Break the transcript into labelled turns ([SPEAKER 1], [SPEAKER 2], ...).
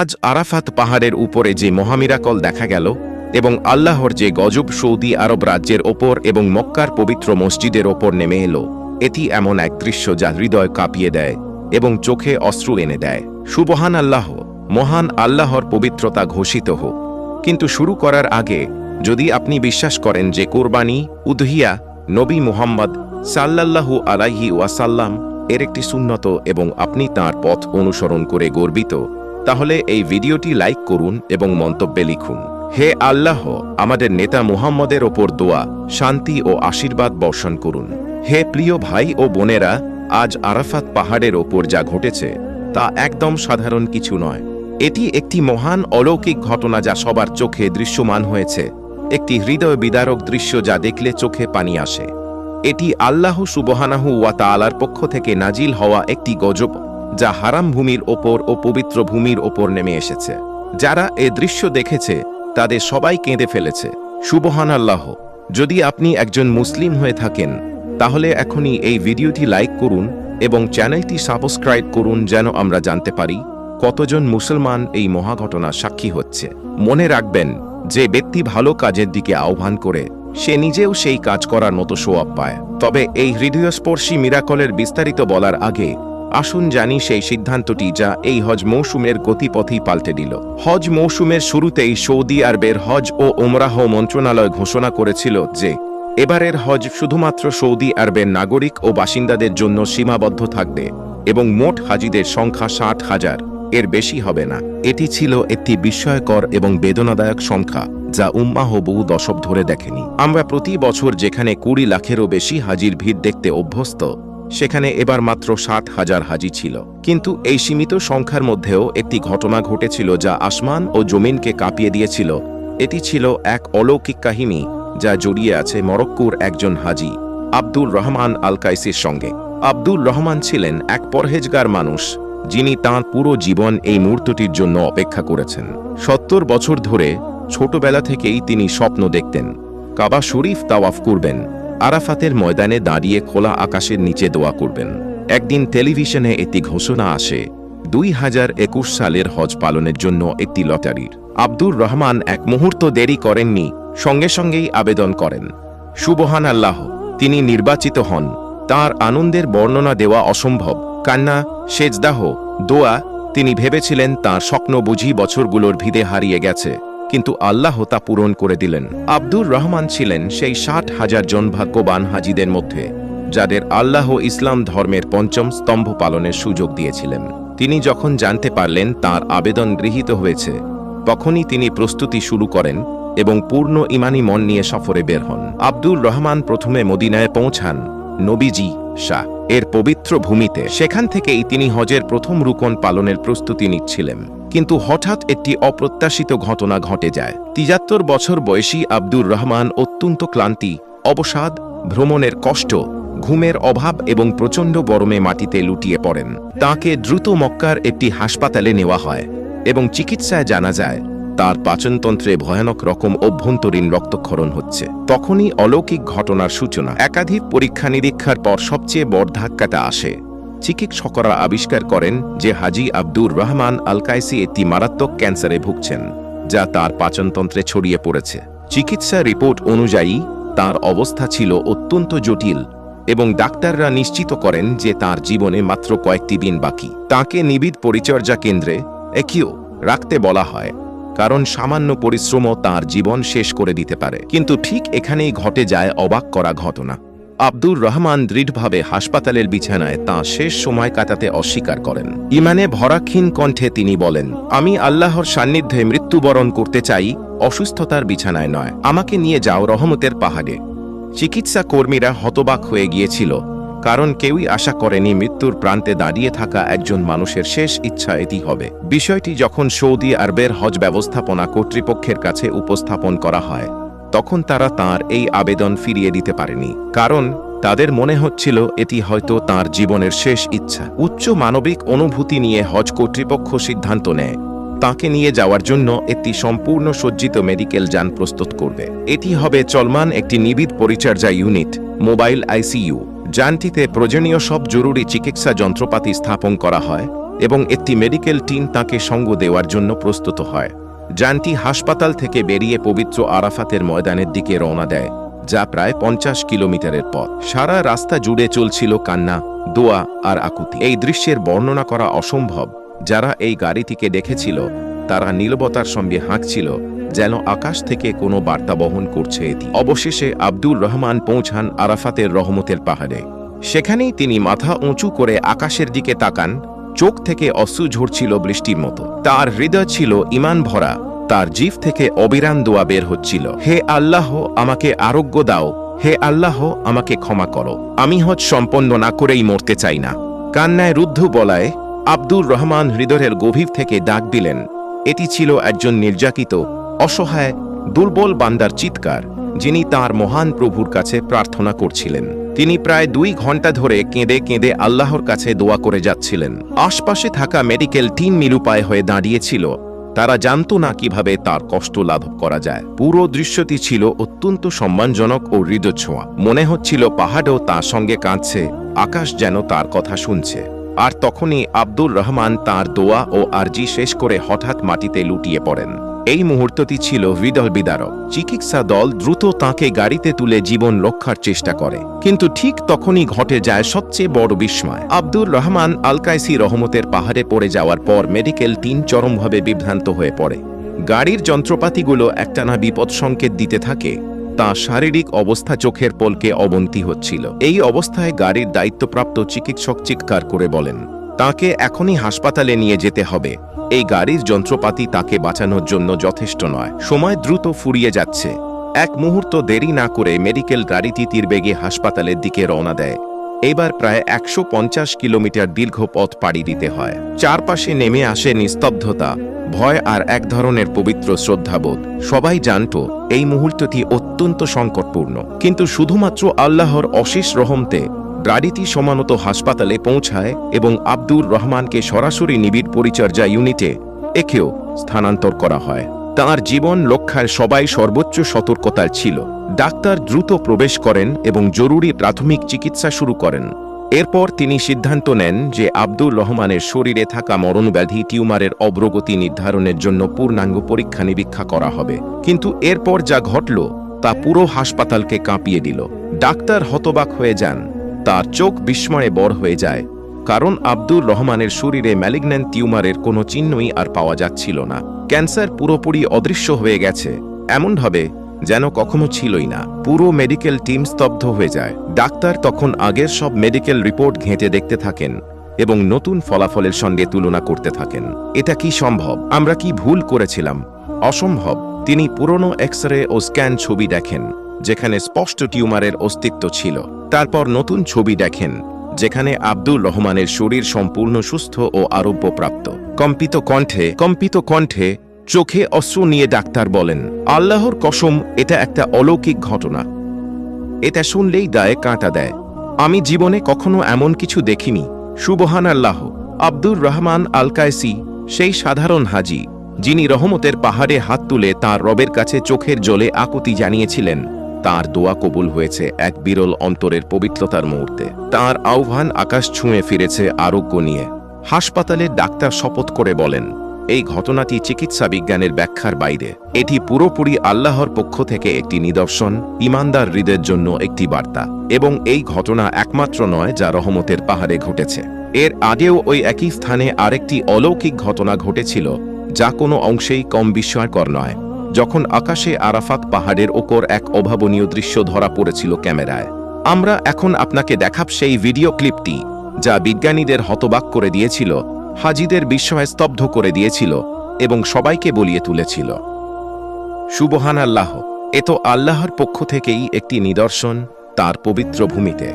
[SPEAKER 1] আজ আরাফাত পাহাড়ের উপরে যে মহামিরাকল দেখা গেল এবং আল্লাহর যে গজব সৌদি আরব রাজ্যের ওপর এবং মক্কার পবিত্র মসজিদের ওপর নেমে এলো, এটি এমন এক দৃশ্য যা হৃদয় কাঁপিয়ে দেয় এবং চোখে অশ্রু এনে দেয়। সুবহান আল্লাহ, মহান আল্লাহর পবিত্রতা ঘোষিত হোক। কিন্তু শুরু করার আগে, যদি আপনি বিশ্বাস করেন যে কোরবানি, উদহিয়া, নবী মুহাম্মদ সাল্লাল্লাহু আলাইহি ওয়াসাল্লাম এর একটি সুন্নত এবং আপনি তার পথ অনুসরণ করে গর্বিত তাহলে এই ভিডিওটি লাইক করুন এবং মন্তব্যে লিখুন। হে আল্লাহ, আমাদের নেতা মুহাম্মদের ওপর দোয়া, শান্তি ও আশীর্বাদ বর্ষণ করুন। হে প্রিয় ভাই ও বোনেরা, আজ আরাফাত পাহাড়ের ওপর যা ঘটেছে, তা একদম সাধারণ কিছু নয়। এটি একটি মহান অলৌকিক ঘটনা যা সবার চোখে দৃশ্যমান হয়েছে, একটি হৃদয় বিদারক দৃশ্য যা দেখলে চোখে পানি আসে। এটি আল্লাহ সুবহানাহু ওয়া তাআলার পক্ষ থেকে নাজিল হওয়া একটি গজব। যা হারাম ভূমির ওপর ও পবিত্র ভূমির ওপর নেমে এসেছে। যারা এ দৃশ্য দেখেছে, তাদের সবাই কেঁদে ফেলেছে। সুবহান আল্লাহ যদি আপনি একজন মুসলিম হয়ে থাকেন, তাহলে এখনই এই ভিডিওটি লাইক করুন এবং চ্যানেলটি সাবস্ক্রাইব করুন যেন আমরা জানতে পারি কতজন মুসলমান এই মহাঘটনা সাক্ষী হচ্ছে। মনে রাখবেন, যে ব্যক্তি ভালো কাজের দিকে আহ্বান করে, সে নিজেও সেই কাজ করার মতো সোয়াব পায়। তবে এই হৃদয়স্পর্শী মিরাকলের বিস্তারিত বলার আগে আসুন জানি সেই সিদ্ধান্তটি যা এই হজ মৌসুমের গতিপথই পাল্টে দিল। হজ মৌসুমের শুরুতেই সৌদি আরবের হজ ও ওমরাহ মন্ত্রণালয় ঘোষণা করেছিল যে, এবারের হজ শুধুমাত্র সৌদি আরবের নাগরিক ও বাসিন্দাদের জন্য সীমাবদ্ধ থাকবে এবং মোট হাজিদের সংখ্যা ষাট হাজার। এর বেশি হবে না। এটি ছিল একটি বিস্ময়কর এবং বেদনাদায়ক সংখ্যা যা উম্মাহ বহু দশক ধরে দেখেনি। আমরা প্রতি বছর যেখানে কুড়ি লাখেরও বেশি হাজির ভিড় দেখতে অভ্যস্ত সেখানে এবার মাত্র ষাট হাজার হাজি ছিল। কিন্তু এই সীমিত সংখ্যার মধ্যেও একটি ঘটনা ঘটেছিল যা আসমান ও জমিনকে কাঁপিয়ে দিয়েছিল। এটি ছিল এক অলৌকিক কাহিনী যা জড়িয়ে আছে মরক্কুর একজন হাজি আব্দুল রহমান আল কাইসির সঙ্গে। আব্দুল রহমান ছিলেন এক পরহেজগার মানুষ, যিনি তাঁর পুরো জীবন এই মুহূর্তটির জন্য অপেক্ষা করেছেন। সত্তর বছর ধরে ছোটবেলা থেকেই তিনি স্বপ্ন দেখতেন। কাবা শরীফ তাওয়াফ করবেন। আরাফাতের ময়দানে দাঁড়িয়ে খোলা আকাশের নিচে দোয়া করবেন। একদিন টেলিভিশনে একটি ঘোষণা আসে, দুই হাজার একুশ সালের হজ পালনের জন্য একটি লটারির। আব্দুর রহমান এক মুহূর্ত দেরি করেননি, সঙ্গে সঙ্গেই আবেদন করেন। সুবহান আল্লাহ, তিনি নির্বাচিত হন। তার আনন্দের বর্ণনা দেওয়া অসম্ভব। কান্না, সেজদাহ, দোয়া, তিনি ভেবেছিলেন তার স্বপ্ন বুঝি বছরগুলোর ভিদে হারিয়ে গেছে। কিন্তু আল্লাহ তা পূরণ করে দিলেন। আব্দুর রহমান ছিলেন সেই ষাট হাজার জন ভাগ্যবান হাজিদের মধ্যে, যাদের আল্লাহ ইসলাম ধর্মের পঞ্চম স্তম্ভ পালনের সুযোগ দিয়েছিলেন। তিনি যখন জানতে পারলেন তার আবেদন গৃহীত হয়েছে, তখনই তিনি প্রস্তুতি শুরু করেন এবং পূর্ণ ইমানি মন নিয়ে সফরে বের হন। আব্দুর রহমান প্রথমে মদিনায় পৌঁছান, নবীজি, শাহ, এর পবিত্র ভূমিতে। সেখান থেকেই তিনি হজের প্রথম রুকন পালনের প্রস্তুতি নিচ্ছিলেন। কিন্তু হঠাৎ একটি অপ্রত্যাশিত ঘটনা ঘটে যায়। তিজাত্তর বছর বয়সী আব্দুর রহমান অত্যন্ত ক্লান্তি, অবসাদ, ভ্রমণের কষ্ট, ঘুমের অভাব এবং প্রচণ্ড গরমে মাটিতে লুটিয়ে পড়েন। তাকে দ্রুত মক্কার একটি হাসপাতালে নেওয়া হয় এবং চিকিৎসায় জানা যায়, তার পাচনতন্ত্রে ভয়ানক রকম অভ্যন্তরীণ রক্তক্ষরণ হচ্ছে। তখনই অলৌকিক ঘটনার সূচনা। একাধিক পরীক্ষা নিরীক্ষার পর সবচেয়ে বড় ধাক্কাটা আসে। চিকিৎসকরা আবিষ্কার করেন যে হাজি আব্দুর রহমান আলকাইসি একটি মারাত্মক ক্যান্সারে ভুগছেন, যা তার পাচনতন্ত্রে ছড়িয়ে পড়েছে। চিকিৎসা রিপোর্ট অনুযায়ী, তার অবস্থা ছিল অত্যন্ত জটিল এবং ডাক্তাররা নিশ্চিত করেন যে তার জীবনে মাত্র কয়েকটি দিন বাকি। তাকে নিবিড় পরিচর্যা কেন্দ্রে একিও রাখতে বলা হয়, কারণ সামান্য পরিশ্রমও তার জীবন শেষ করে দিতে পারে। কিন্তু ঠিক এখানেই ঘটে যায় অবাক করা ঘটনা। আব্দুর রহমান দৃঢ়ভাবে হাসপাতালের বিছানায় তাঁর শেষ সময় কাটাতে অস্বীকার করেন। ইমানে ভরাক্ষীণ কণ্ঠে তিনি বলেন, আমি আল্লাহর সান্নিধ্যে মৃত্যুবরণ করতে চাই, অসুস্থতার বিছানায় নয়। আমাকে নিয়ে যাও রহমতের পাহাড়ে। চিকিৎসা কর্মীরা হতবাক হয়ে গিয়েছিল, কারণ কেউই আশা করেনি মৃত্যুর প্রান্তে দাঁড়িয়ে থাকা একজন মানুষের শেষ ইচ্ছা এটি হবে। বিষয়টি যখন সৌদি আরবের হজ ব্যবস্থাপনা কর্তৃপক্ষের কাছে উপস্থাপন করা হয় তখন তারা তার এই আবেদন ফিরিয়ে দিতে পারেনি, কারণ তাদের মনে হচ্ছিল এটি হয়তো তার জীবনের শেষ ইচ্ছা। উচ্চ মানবিক অনুভূতি নিয়ে হজ কর্তৃপক্ষ সিদ্ধান্ত নেয়। তাকে নিয়ে যাওয়ার জন্য একটি সম্পূর্ণ সজ্জিত মেডিকেল যান প্রস্তুত করবে। এটি হবে চলমান একটি নিবিড় পরিচর্যা ইউনিট, মোবাইল আইসিইউ। যানটিতে প্রয়োজনীয় সব জরুরি চিকিৎসা যন্ত্রপাতি স্থাপন করা হয় এবং একটি মেডিকেল টিম তাকে সঙ্গ দেওয়ার জন্য প্রস্তুত হয়। যানটি হাসপাতাল থেকে বেরিয়ে পবিত্র আরাফাতের ময়দানের দিকে রওনা দেয়, যা প্রায় পঞ্চাশ কিলোমিটারের পথ। সারা রাস্তা জুড়ে চলছিল কান্না, দোয়া আর আকুতি। এই দৃশ্যের বর্ণনা করা অসম্ভব। যারা এই গাড়িটিকে দেখেছিল, তারা নীলবতার সঙ্গে হাঁকছিল, যেন আকাশ থেকে কোনো বার্তা বহন করছে এটি। অবশেষে আব্দুর রহমান পৌঁছান আরাফাতের রহমতের পাহাড়ে। সেখানেই তিনি মাথা উঁচু করে আকাশের দিকে তাকান চোখ থেকে অশ্রু ঝরছিল বৃষ্টির মতো। তার হৃদয় ছিল ইমান ভরা। তার জিভ থেকে অবিরাম দোয়া বের হচ্ছিল। হে আল্লাহ, আমাকে আরোগ্য দাও। হে আল্লাহ, আমাকে ক্ষমা করো। আমি হজ সম্পন্ন না করেই মরতে চাই না। কান্নায় রুদ্ধ বলায় আব্দুর রহমান হৃদয়ের গভীর থেকে ডাক দিলেন, এটি ছিল একজন নির্যাতিত, অসহায়, দুর্বল বান্দার চিৎকার। যিনি তার মহান প্রভুর কাছে প্রার্থনা করছিলেন। তিনি প্রায় দুই ঘণ্টা ধরে কেঁদে কেঁদে আল্লাহর কাছে দোয়া করে যাচ্ছিলেন। আশপাশে থাকা মেডিকেল টিম নিরুপায় হয়ে দাঁড়িয়েছিল। তারা জানতো না কীভাবে তার কষ্ট লাঘব করা যায়। পুরো দৃশ্যটি ছিল অত্যন্ত সম্মানজনক ও হৃদছোঁয়া মনে হচ্ছিল পাহাড়ও তার সঙ্গে কাঁদছে, আকাশ যেন তার কথা শুনছে। আর তখনই আব্দুর রহমান তার দোয়া ও আরজি শেষ করে হঠাৎ মাটিতে লুটিয়ে পড়েন। এই মুহূর্তটি ছিল হৃদয় বিদারক। চিকিৎসা দল দ্রুত তাঁকে গাড়িতে তুলে জীবন রক্ষার চেষ্টা করে। কিন্তু ঠিক তখনই ঘটে যায় সবচেয়ে বড় বিস্ময়। আব্দুর রহমান আলকাইসি রহমতের পাহাড়ে পড়ে যাওয়ার পর মেডিকেল টিম চরমভাবে বিভ্রান্ত হয়ে পড়ে। গাড়ির যন্ত্রপাতিগুলো একটানা বিপদ সংকেত দিতে থাকে, তা শারীরিক অবস্থা চোখের পলকে অবন্তি হচ্ছিল। এই অবস্থায় গাড়ির দায়িত্বপ্রাপ্ত চিকিৎসক চিৎকার করে বলেন, তাকে এখনই হাসপাতালে নিয়ে যেতে হবে। এই গাড়ির যন্ত্রপাতি তাকে বাঁচানোর জন্য যথেষ্ট নয়। সময় দ্রুত ফুরিয়ে যাচ্ছে। এক মুহূর্ত দেরি না করে মেডিকেল গাড়িটি তীরবেগে হাসপাতালের দিকে রওনা দেয়। এবার প্রায় একশো পঞ্চাশ কিলোমিটার দীর্ঘ পথ পাড়ি দিতে হয়। চারপাশে নেমে আসে নিস্তব্ধতা, ভয় আর এক ধরনের পবিত্র শ্রদ্ধাবোধ। সবাই জানত, এই মুহূর্তটি অত্যন্ত সংকটপূর্ণ। কিন্তু শুধুমাত্র আল্লাহর অশেষ রহমতে গাড়িটি সমানত হাসপাতালে পৌঁছায় এবং আব্দুর রহমানকে সরাসরি নিবিড় পরিচর্যা ইউনিটে একেও স্থানান্তর করা হয়। তার জীবন রক্ষার সবাই সর্বোচ্চ সতর্কতার ছিল। ডাক্তার দ্রুত প্রবেশ করেন এবং জরুরি প্রাথমিক চিকিৎসা শুরু করেন। এরপর তিনি সিদ্ধান্ত নেন যে আব্দুর রহমানের শরীরে থাকা মরণব্যাধি টিউমারের অগ্রগতি নির্ধারণের জন্য পূর্ণাঙ্গ পরীক্ষা নিরীক্ষা করা হবে। কিন্তু এরপর যা ঘটল, তা পুরো হাসপাতালকে কাঁপিয়ে দিল। ডাক্তার হতবাক হয়ে যান। তার চোখ বিস্ময়ে বড় হয়ে যায়, কারণ আব্দুর রহমানের শরীরে ম্যালিগন্যান্ট টিউমারের কোনো চিহ্নই আর পাওয়া যাচ্ছিল না। ক্যান্সার পুরোপুরি অদৃশ্য হয়ে গেছে এমনভাবে যেন কখনো ছিলই না। পুরো মেডিকেল টিম স্তব্ধ হয়ে যায়। ডাক্তার তখন আগের সব মেডিকেল রিপোর্ট ঘেঁটে দেখতে থাকেন এবং নতুন ফলাফলের সঙ্গে তুলনা করতে থাকেন। এটা কি সম্ভব? আমরা কি ভুল করেছিলাম? অসম্ভব। তিনি পুরনো এক্স রে ও স্ক্যান ছবি দেখেন। যেখানে স্পষ্ট টিউমারের অস্তিত্ব ছিল। তারপর নতুন ছবি দেখেন, যেখানে আব্দুর রহমানের শরীর সম্পূর্ণ সুস্থ ও আরোগ্যপ্রাপ্ত। কম্পিত কণ্ঠে কম্পিত কণ্ঠে চোখে অশ্রু নিয়ে ডাক্তার বলেন, আল্লাহর কসম, এটা একটা অলৌকিক ঘটনা। এটা শুনলেই দায়ে কাঁটা দেয়। আমি জীবনে কখনো এমন কিছু দেখিনি। সুবহান আল্লাহ আব্দুর রহমান আল কায়সি সেই সাধারণ হাজি, যিনি রহমতের পাহাড়ে হাত তুলে তার রবের কাছে চোখের জলে আকুতি জানিয়েছিলেন। তার দোয়া কবুল হয়েছে এক বিরল অন্তরের পবিত্রতার মুহূর্তে। তার আহ্বান আকাশ ছুঁয়ে ফিরেছে আরোগ্য নিয়ে। হাসপাতালের ডাক্তার শপথ করে বলেন, এই ঘটনাটি চিকিৎসা বিজ্ঞানের ব্যাখ্যার বাইরে। এটি পুরোপুরি আল্লাহর পক্ষ থেকে একটি নিদর্শন, ইমানদার হৃদের জন্য একটি বার্তা। এবং এই ঘটনা একমাত্র নয় যা রহমতের পাহাড়ে ঘটেছে। এর আগেও ওই একই স্থানে আরেকটি অলৌকিক ঘটনা ঘটেছিল, যা কোনো অংশেই কম বিস্ময়কর নয়। যখন আকাশে আরাফাত পাহাড়ের ওপর এক অভাবনীয় দৃশ্য ধরা পড়েছিল ক্যামেরায়। আমরা এখন আপনাকে দেখাব সেই ভিডিও ক্লিপটি, যা বিজ্ঞানীদের হতবাক করে দিয়েছিল, হাজিদের বিস্ময় স্তব্ধ করে দিয়েছিল, এবং সবাইকে বলিয়ে তুলেছিল। সুবহান আল্লাহ এ তো আল্লাহর পক্ষ থেকেই একটি নিদর্শন, তার পবিত্র ভূমিতে।